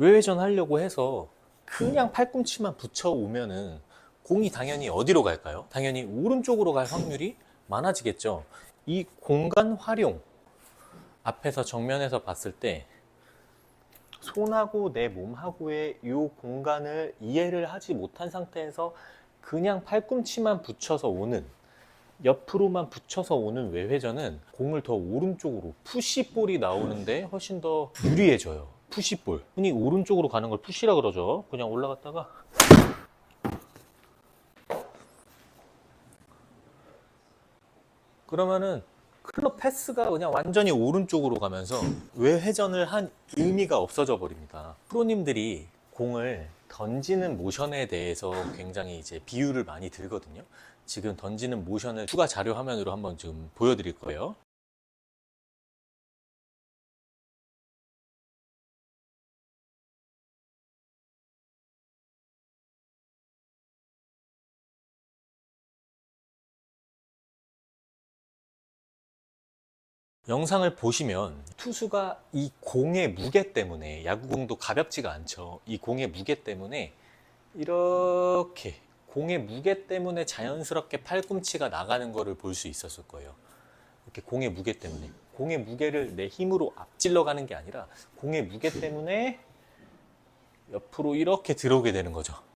외회전 하려고 해서 그냥 팔꿈치만 붙여 오면은 공이 당연히 어디로 갈까요? 당연히 오른쪽으로 갈 확률이 많아지겠죠. 이 공간 활용 앞에서 정면에서 봤을 때 손하고 내 몸하고의 이 공간을 이해를 하지 못한 상태에서 그냥 팔꿈치만 붙여서 오는 옆으로만 붙여서 오는 외회전은 공을 더 오른쪽으로 푸시볼이 나오는데 훨씬 더 유리해져요. 푸시볼. 흔히 오른쪽으로 가는 걸 푸시라 그러죠. 그냥 올라갔다가 그러면은 클럽 패스가 그냥 완전히 오른쪽으로 가면서 외회전을 한 의미가 없어져 버립니다. 프로님들이 공을 던지는 모션에 대해서 굉장히 이제 비유를 많이 들거든요. 지금 던지는 모션을 추가 자료 화면으로 한번 지금 보여드릴 거예요. 영상을 보시면 투수가 이 공의 무게 때문에 야구공도 가볍지가 않죠. 이 공의 무게 때문에 이렇게 공의 무게 때문에 자연스럽게 팔꿈치가 나가는 거를 볼수 있었을 거예요. 이렇게 공의 무게 때문에 공의 무게를 내 힘으로 앞질러 가는 게 아니라 공의 무게 때문에 옆으로 이렇게 들어오게 되는 거죠.